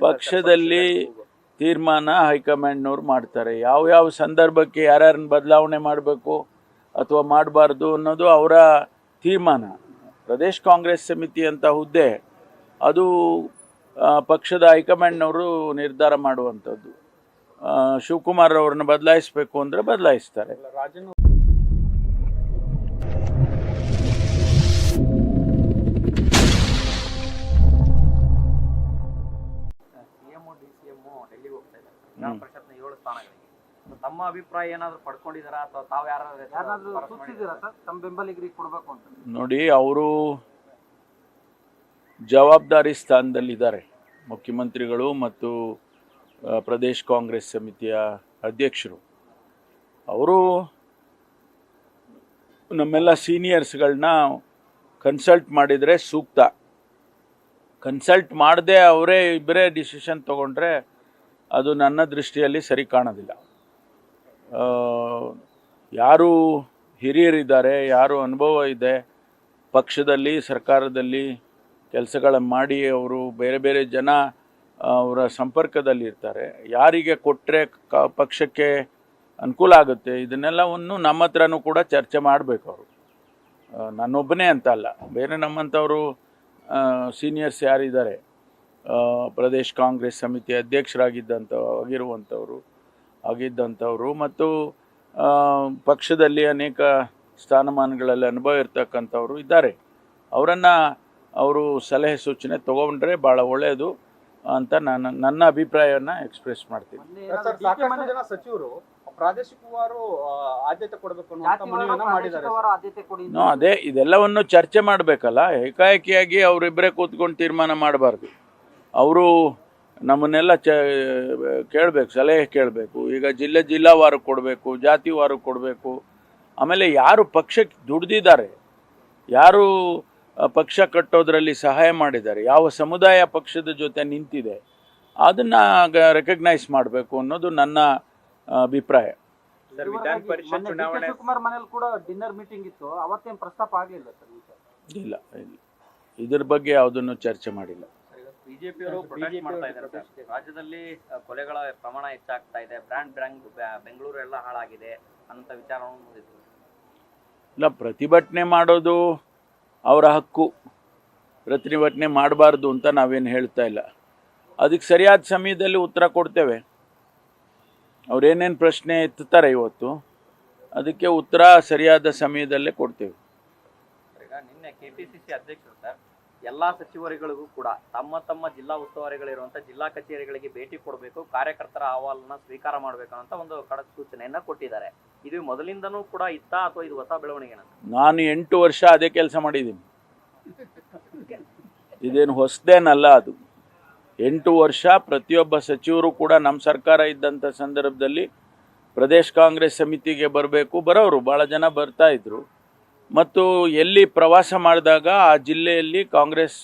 ಪಕ್ಷದಲ್ಲಿ ತೀರ್ಮಾನ ಹೈಕಮಾಂಡ್ನವ್ರು ಮಾಡ್ತಾರೆ. ಯಾವ ಯಾವ ಸಂದರ್ಭಕ್ಕೆ ಯಾರ್ಯಾರನ್ನ ಬದಲಾವಣೆ ಮಾಡಬೇಕು ಅಥವಾ ಮಾಡಬಾರ್ದು ಅನ್ನೋದು ಅವರ ತೀರ್ಮಾನ. ಪ್ರದೇಶ್ ಕಾಂಗ್ರೆಸ್ ಸಮಿತಿ ಅಂತ ಹುದ್ದೆ ಅದು ಆ, ಪಕ್ಷದ ಹೈಕಮಾಂಡ್ನವರು ನಿರ್ಧಾರ ಮಾಡುವಂಥದ್ದು. ಆ, ಶಿವಕುಮಾರ್ ಅವ್ರನ್ನ ಬದಲಾಯಿಸಬೇಕು ಅಂದರೆ ಬದಲಾಯಿಸ್ತಾರೆ. ತಮ್ಮ ಅಭಿಪ್ರಾಯ ಏನಾದ್ರು ಪಡ್ಕೊಂಡಿದಾರಾ ಅಥವಾ ತಾವ್ ಯಾರಾದ್ರೂ ತಮ್ಮ ಬೆಂಬಲಿಗರಿಗೆ ಕೊಡಬೇಕು ಅಂತ. ನೋಡಿ ಅವರು ಜವಾಬ್ದಾರಿ ಸ್ಥಾನದಲ್ಲಿದ್ದಾರೆ. ಮುಖ್ಯಮಂತ್ರಿಗಳು ಮತ್ತು ಪ್ರದೇಶ ಕಾಂಗ್ರೆಸ್ ಸಮಿತಿಯ ಅಧ್ಯಕ್ಷರು. ಅವರು ನಮ್ಮೆಲ್ಲ ಸೀನಿಯರ್ಸ್ಗಳನ್ನ ಕನ್ಸಲ್ಟ್ ಮಾಡಿದರೆ ಸೂಕ್ತ. ಕನ್ಸಲ್ಟ್ ಮಾಡದೆ ಅವರೇ ಇಬ್ಬರೇ ಡಿಸಿಷನ್ ತಗೊಂಡ್ರೆ ಅದು ನನ್ನ ದೃಷ್ಟಿಯಲ್ಲಿ ಸರಿ ಕಾಣೋದಿಲ್ಲ. ಯಾರು ಹಿರಿಯರಿದ್ದಾರೆ, ಯಾರು ಅನುಭವ ಇದೆ, ಪಕ್ಷದಲ್ಲಿ, ಸರ್ಕಾರದಲ್ಲಿ ಕೆಲಸಗಳನ್ನು ಮಾಡಿ ಅವರು ಬೇರೆ ಬೇರೆ ಜನ ಅವರ ಸಂಪರ್ಕದಲ್ಲಿ ಇರ್ತಾರೆ. ಯಾರಿಗೆ ಕೊಟ್ಟರೆ ಕ, ಪಕ್ಷಕ್ಕೆ ಅನುಕೂಲ ಆಗುತ್ತೆ, ಇದನ್ನೆಲ್ಲವನ್ನು ನಮ್ಮ ಹತ್ರನೂ ಕೂಡ ಚರ್ಚೆ ಮಾಡಬೇಕು ಅವರು. ನಾನೊಬ್ಬನೇ ಅಂತ ಅಲ್ಲ, ಬೇರೆ ನಮ್ಮಂಥವರು ಸೀನಿಯರ್ಸ್ ಯಾರಿದ್ದಾರೆ ಪ್ರದೇಶ್ ಕಾಂಗ್ರೆಸ್ ಸಮಿತಿ ಅಧ್ಯಕ್ಷರಾಗಿದ್ದಂಥ ಆಗಿರುವಂಥವರು ಆಗಿದ್ದಂಥವರು. ಮತ್ತು ಪಕ್ಷದಲ್ಲಿ ಅನೇಕ ಸ್ಥಾನಮಾನಗಳಲ್ಲಿ ಅನುಭವ ಇರ್ತಕ್ಕಂಥವ್ರು ಇದ್ದಾರೆ. ಅವರನ್ನು ಅವರು ಸಲಹೆ ಸೂಚನೆ ತೊಗೊಂಡ್ರೆ ಭಾಳ ಒಳ್ಳೆಯದು ಅಂತ ನಾನು ನನ್ನ ಅಭಿಪ್ರಾಯವನ್ನು ಎಕ್ಸ್ಪ್ರೆಸ್ ಮಾಡ್ತೀನಿ. ಸಚಿವರು ಪ್ರಾದೇಶಿಕವಾರು ಆದ್ಯತೆ ಕೊಡಬೇಕು ಅನ್ನುವಂತ ಜಾತಿವಾರು, ಮಾಡಿದ್ದಾರೆ ಆದ್ಯತೆ ಕೊಡಿ ಅಂತ. ಅದೇ ಇದೆಲ್ಲವನ್ನು ಚರ್ಚೆ ಮಾಡಬೇಕಲ್ಲ. ಏಕಾಏಕಿಯಾಗಿ ಅವರಿಬ್ಬರೇ ಕೂತ್ಕೊಂಡು ತೀರ್ಮಾನ ಮಾಡಬಾರ್ದು. ಅವರು ನಮ್ಮನ್ನೆಲ್ಲ ಚ ಕೇಳಬೇಕು ಸಲಹೆ ಕೇಳಬೇಕು. ಈಗ ಜಿಲ್ಲೆ ಜಿಲ್ಲಾವಾರು ಕೊಡಬೇಕು ಜಾತಿವಾರು ಕೊಡಬೇಕು. ಆಮೇಲೆ ಯಾರು ಪಕ್ಷಕ್ಕೆ ದುಡ್ದಿದ್ದಾರೆ ಯಾರು ಪಕ್ಷ ಕಟ್ಟೋದ್ರಲ್ಲಿ ಸಹಾಯ ಮಾಡಿದ್ದಾರೆ ಯಾವ ಸಮುದಾಯ ಪಕ್ಷದ ಜೊತೆ ನಿಂತಿದೆ ಅದನ್ನು ರೆಕಗ್ನೈಸ್ ಮಾಡಬೇಕು ಅನ್ನೋದು ನನ್ನ ಅಭಿಪ್ರಾಯ. ಸರ್ ವಿಧಾನ ಪರಿಷತ್ ಚುನಾವಣೆ ಶಿವಕುಮಾರ್ ಮನೇಲಿ ಕೂಡ ಡಿನ್ನರ್ ಮೀಟಿಂಗ್ ಇತ್ತು ಅವತ್ತೇನು ಪ್ರಸ್ತಾಪ ಆಗ್ಲಿಲ್ಲ ಸರ್ ಇಲ್ಲ ಇಲ್ಲ. ಇದ್ರ ಬಗ್ಗೆ ಯಾವುದನ್ನು ಚರ್ಚೆ ಮಾಡಿಲ್ಲ. ಬಿಜೆಪಿ ಅವರು ಪ್ರೊಟೆಸ್ಟ್ ಮಾಡ್ತಾ ಇದ್ದಾರೆ ಸರ್. ರಾಜ್ಯದಲ್ಲಿ ಕೊಲೆಗಳ ಪ್ರಮಾಣ ಹೆಚ್ಚಾಗ್ತಾ ಇದೆ. ಬ್ರ್ಯಾಂಡ್ ಬ್ರ್ಯಾಂಡ್ ಬೆಂಗಳೂರು ಎಲ್ಲ ಹಾಳಾಗಿದೆ ಅಂತ ವಿಚಾರವನ್ನು ಇಲ್ಲ ಪ್ರತಿಭಟನೆ ಮಾಡೋದು ಅವರ ಹಕ್ಕು. ಪ್ರತಿಭಟನೆ ಮಾಡಬಾರ್ದು ಅಂತ ನಾವೇನು ಹೇಳ್ತಾ ಇಲ್ಲ. ಅದಕ್ಕೆ ಸರಿಯಾದ ಸಮಯದಲ್ಲಿ ಉತ್ತರ ಕೊಡ್ತೇವೆ. ಅವ್ರೇನೇನು ಪ್ರಶ್ನೆ ಎತ್ತಾರೆ ಇವತ್ತು ಅದಕ್ಕೆ ಉತ್ತರ ಸರಿಯಾದ ಸಮಯದಲ್ಲೇ ಕೊಡ್ತೇವೆ. ಈಗ ನಿನ್ನೆ ಕೆಪಿಸಿಸಿ ಅಧ್ಯಕ್ಷರು ಸರ್ ಎಲ್ಲಾ ಸಚಿವರುಗಳಿಗೂ ಕೂಡ ತಮ್ಮ ತಮ್ಮ ಜಿಲ್ಲಾ ಉಸ್ತುವಾರಿಗಳಿರುವಂಥ ಜಿಲ್ಲಾ ಕಚೇರಿಗಳಿಗೆ ಭೇಟಿ ಕೊಡಬೇಕು, ಕಾರ್ಯಕರ್ತರ ಅಹವಾಲನ್ನ ಸ್ವೀಕಾರ ಮಾಡಬೇಕು ಅಂತ ಒಂದು ಖಡಕ್ ಸೂಚನೆಯನ್ನ ಕೊಟ್ಟಿದ್ದಾರೆ. ಇದು ಮೊದಲಿಂದನೂ ಕೂಡ ಇತ್ತ ಅಥವಾ ಇದು ಹೊಸ ಬೆಳವಣಿಗೆ ನಾನು ಎಂಟು ವರ್ಷ ಅದೇ ಕೆಲಸ ಮಾಡಿದ್ದೀನಿ. ಇದೇನು ಹೊಸದೇನಲ್ಲ ಅದು. ಎಂಟು ವರ್ಷ ಪ್ರತಿಯೊಬ್ಬ ಸಚಿವರು ಕೂಡ ನಮ್ಮ ಸರ್ಕಾರ ಇದ್ದಂಥ ಸಂದರ್ಭದಲ್ಲಿ ಪ್ರದೇಶ್ ಕಾಂಗ್ರೆಸ್ ಸಮಿತಿಗೆ ಬರಬೇಕು, ಬರೋರು ಭಾಳ ಜನ ಬರ್ತಾ ಇದ್ರು. ಮತ್ತು ಎಲ್ಲಿ ಪ್ರವಾಸ ಮಾಡಿದಾಗ ಆ ಜಿಲ್ಲೆಯಲ್ಲಿ ಕಾಂಗ್ರೆಸ್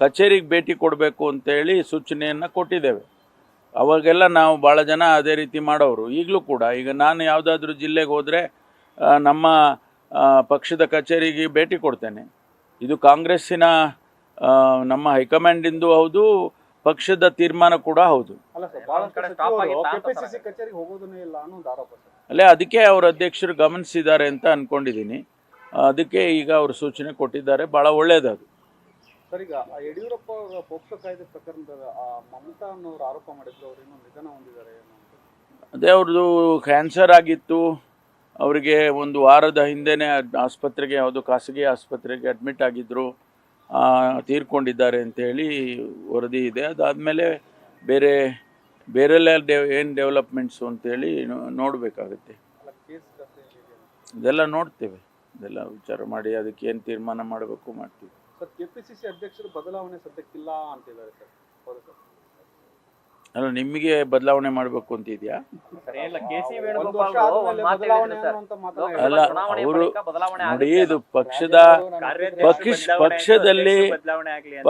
ಕಚೇರಿಗೆ ಭೇಟಿ ಕೊಡಬೇಕು ಅಂತೇಳಿ ಸೂಚನೆಯನ್ನು ಕೊಟ್ಟಿದ್ದೇವೆ. ಅವಾಗೆಲ್ಲ ನಾವು ಭಾಳ ಜನ ಅದೇ ರೀತಿ ಮಾಡೋರು. ಈಗಲೂ ಕೂಡ ಈಗ ನಾನು ಯಾವುದಾದ್ರೂ ಜಿಲ್ಲೆಗೆ ಹೋದರೆ ನಮ್ಮ ಆ, ಪಕ್ಷದ ಕಚೇರಿಗೆ ಭೇಟಿ ಕೊಡ್ತೇನೆ. ಇದು ಕಾಂಗ್ರೆಸ್ಸಿನ ಆ, ನಮ್ಮ ಹೈಕಮಾಂಡಿಂದು ಹೌದು ಪಕ್ಷದ ತೀರ್ಮಾನ ಕೂಡ ಹೌದು. ಅಲ್ಲ ಸರ್ ಎಲ್ಲ ಕಡೆ stop ಆಗಿತ್ತಾ ಕಚೇರಿಗೆ ಹೋಗೋದನ್ನೇ ಇಲ್ಲ ಅನ್ನೋ ಒಂದು ಸರ್. ಅಲ್ಲೇ ಅದಕ್ಕೆ ಅವ್ರ ಅಧ್ಯಕ್ಷರು ಗಮನಿಸಿದ್ದಾರೆ ಅಂತ ಅಂದ್ಕೊಂಡಿದ್ದೀನಿ ಅದಕ್ಕೆ ಈಗ ಅವರು ಸೂಚನೆ ಕೊಟ್ಟಿದ್ದಾರೆ. ಭಾಳ ಒಳ್ಳೆಯದದು ಸರ್ ಈಗ ಯಡಿಯೂರಪ್ಪ ಅವರ ಪೋಕ್ಸೋ ಕಾಯ್ದೆ ಪ್ರಕರಣದ ಆ ಮಮತಾ ಅನ್ನೋರು ಆರೋಪ ಮಾಡಿದ್ರು ಅವರು ಇನ್ನೊಂದು ನಿಧನ ಹೊಂದಿದ್ದಾರೆ ಏನೋ ಅಂತ. ಅದೇ ಅವ್ರದ್ದು ಕ್ಯಾನ್ಸರ್ ಆಗಿತ್ತು. ಅವರಿಗೆ ಒಂದು ವಾರದ ಹಿಂದೆನೇ ಅದ್- ಆಸ್ಪತ್ರೆಗೆ ಯಾವುದು ಖಾಸಗಿ ಆಸ್ಪತ್ರೆಗೆ ಅಡ್ಮಿಟ್ ಆಗಿದ್ದರು ತೀರ್ಕೊಂಡಿದ್ದಾರೆ ಅಂತೇಳಿ ವರದಿ ಇದೆ. ಅದಾದಮೇಲೆ ಬೇರೆ ಬೇರೆಲ್ಲ ಡೆವ್ ಏನು ಡೆವಲಪ್ಮೆಂಟ್ಸು ಅಂತೇಳಿ ನೋ- ನೋಡಬೇಕಾಗುತ್ತೆ. ಅಲ್ಲ ಕೇಸ್ ಕಥೆ ಹೇಗೆ ಇದೆಲ್ಲ ನೋಡ್ತೇವೆ. ಇದೆಲ್ಲ ವಿಚಾರ ಮಾಡಿ ಅದಕ್ಕೆ ಏನು ತೀರ್ಮಾನ ಮಾಡಬೇಕು ಮಾಡ್ತೀವಿ. ಸರ್ ಕೆಪಿಸಿಸಿ ಅಧ್ಯಕ್ಷರು ಬದಲಾವಣೆ ಸದ್ಯಕ್ಕಿಲ್ಲ ಅಂತಿದ್ದಾರೆ ಸರ್ ಹೌದು ಸರ್. ಅಲ್ಲ ನಿಮಗೆ ಬದಲಾವಣೆ ಮಾಡಬೇಕು ಅಂತ ಇದೆಯಾ? ಕೆ ಸಿ ಅಲ್ಲ, ಅವರು ಬದಲಾವಣೆ ನೋಡಿ ಇದು ಪಕ್ಷದ ಪಕ್ಷ ಪಕ್ಷದಲ್ಲಿ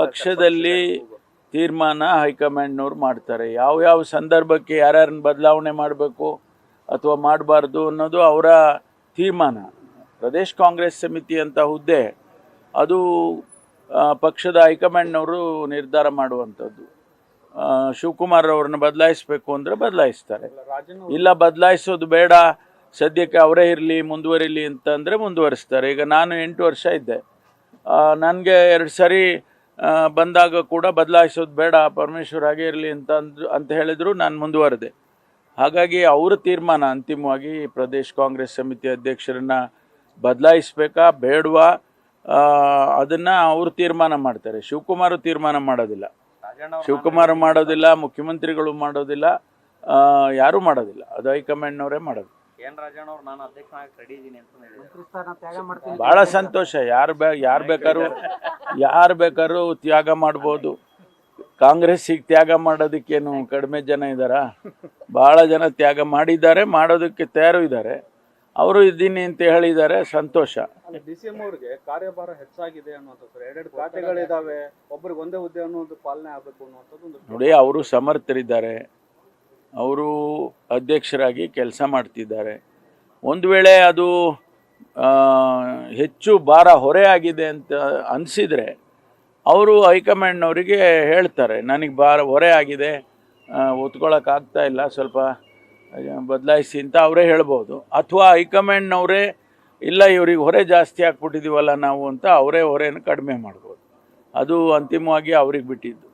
ಪಕ್ಷದಲ್ಲಿ ತೀರ್ಮಾನ ಹೈಕಮಾಂಡ್ನವ್ರು ಮಾಡ್ತಾರೆ. ಯಾವ ಯಾವ ಸಂದರ್ಭಕ್ಕೆ ಯಾರ್ಯಾರನ್ನ ಬದಲಾವಣೆ ಮಾಡಬೇಕು ಅಥವಾ ಮಾಡಬಾರ್ದು ಅನ್ನೋದು ಅವರ ತೀರ್ಮಾನ. ಪ್ರದೇಶ್ ಕಾಂಗ್ರೆಸ್ ಸಮಿತಿ ಅಂತ ಹುದ್ದೆ, ಅದು ಪಕ್ಷದ ಹೈಕಮಾಂಡ್ನವರು ನಿರ್ಧಾರ ಮಾಡುವಂಥದ್ದು. ಶಿವಕುಮಾರ್ ಅವ್ರನ್ನ ಬದಲಾಯಿಸಬೇಕು ಅಂದರೆ ಬದಲಾಯಿಸ್ತಾರೆ. ಇಲ್ಲ, ಬದಲಾಯಿಸೋದು ಬೇಡ. ಸದ್ಯಕ್ಕೆ ಅವರೇ ಇರಲಿ, ಮುಂದುವರಿಲಿ ಅಂತಂದರೆ ಮುಂದುವರಿಸ್ತಾರೆ. ಈಗ ನಾನು ಎಂಟು ವರ್ಷ ಇದ್ದೆ. ನನಗೆ ಎರಡು ಸರಿ ಬಂದಾಗ ಕೂಡ ಬದಲಾಯಿಸೋದು ಬೇಡ, ಪರಮೇಶ್ವರ್ ಹಾಗೆ ಇರಲಿ ಅಂತ ಅಂತ ಹೇಳಿದ್ರು ನಾನು ಮುಂದುವರೆದೆ. ಹಾಗಾಗಿ ಅವರ ತೀರ್ಮಾನ ಅಂತಿಮವಾಗಿ ಪ್ರದೇಶ್ ಕಾಂಗ್ರೆಸ್ ಸಮಿತಿ ಅಧ್ಯಕ್ಷರನ್ನ ಬದಲಾಯಿಸ್ಬೇಕಾ ಬೇಡವಾ? ಅದನ್ನು ಅವರು ತೀರ್ಮಾನ ಮಾಡ್ತಾರೆ. ಶಿವಕುಮಾರ್ ತೀರ್ಮಾನ ಮಾಡೋದಿಲ್ಲ. ರಾಜಣ್ಣ ಅವ್ರು ಶಿವಕುಮಾರ್ ಮಾಡೋದಿಲ್ಲ ಮುಖ್ಯಮಂತ್ರಿಗಳು ಮಾಡೋದಿಲ್ಲ ಯಾರೂ ಮಾಡೋದಿಲ್ಲ. ಅದು ಹೈಕಮಾಂಡ್ನವರೇ ಮಾಡೋದು. ಬಹಳ ರಾಜಣ್ಣ ಅವ್ರು ನಾನು ಅಧ್ಯಕ್ಷನಾಗಿ ರೆಡಿ ಇದ್ದೀನಿ ಅಂತ ಹೇಳಿದ್ರು. ಮಂತ್ರಿ ಸ್ಥಾನ ತ್ಯಾಗ ಮಾಡ್ತೀನಿ. ಭಾಳ ಸಂತೋಷ. ಯಾರು ಬೇ ಯಾರು ಬೇಕಾದ್ರೂ ಯಾರು ಬೇಕಾದ್ರೂ ತ್ಯಾಗ ಮಾಡ್ಬೋದು. ಕಾಂಗ್ರೆಸ್ಸಿಗೆ ತ್ಯಾಗ ಮಾಡೋದಕ್ಕೇನು ಕಡಿಮೆ ಜನ ಇದ್ದಾರಾ? ಭಾಳ ಜನ ತ್ಯಾಗ ಮಾಡಿದ್ದಾರೆ ಮಾಡೋದಕ್ಕೆ ತಯಾರು ಇದ್ದಾರೆ. ಅವರು ಇದ್ದೀನಿ ಅಂತ ಹೇಳಿದ್ದಾರೆ ಸಂತೋಷ. ಡಿಸಿಎಂ ಅವ್ರಿಗೆ ಕಾರ್ಯಭಾರ ಹೆಚ್ಚಾಗಿದೆ ಅನ್ನೋದು ಎರಡೆರಡು ಖಾತೆಗಳಿದಾವೆ ಒಬ್ರಿಗೆ ಒಂದೇ ಹುದ್ದೆ ಅನ್ನೋದು ಪಾಲನೆ ಆಗಬೇಕು ಅನ್ನೋದು ನೋಡಿ ಅವರು ಸಮರ್ಥರಿದ್ದಾರೆ. ಅವರು ಅಧ್ಯಕ್ಷರಾಗಿ ಕೆಲಸ ಮಾಡ್ತಿದ್ದಾರೆ. ಒಂದು ವೇಳೆ ಅದು ಹೆಚ್ಚು ಭಾರ ಹೊರೆ ಆಗಿದೆ ಅಂತ ಅನಿಸಿದರೆ ಅವರು ಹೈಕಮಾಂಡ್ನವರಿಗೆ ಹೇಳ್ತಾರೆ ನನಗೆ ಭಾರ ಹೊರೆ ಆಗಿದೆ ಒತ್ಕೊಳ್ಳೋಕ್ಕಾಗ್ತಾ ಇಲ್ಲ ಸ್ವಲ್ಪ ಬದಲಾಯಿಸಿ ಅಂತ ಅವರೇ ಹೇಳ್ಬೋದು. ಅಥವಾ ಹೈಕಮಾಂಡ್ನವರೇ, ಇಲ್ಲ ಇವ್ರಿಗೆ ಹೊರೆ ಜಾಸ್ತಿ ಆಗ್ಬಿಟ್ಟಿದ್ದೀವಲ್ಲ ನಾವು ಅಂತ ಅವರೇ ಹೊರೆಯನ್ನು ಕಡಿಮೆ ಮಾಡ್ಬೋದು. ಅದು ಅಂತಿಮವಾಗಿ ಅವ್ರಿಗೆ ಬಿಟ್ಟಿದ್ದು.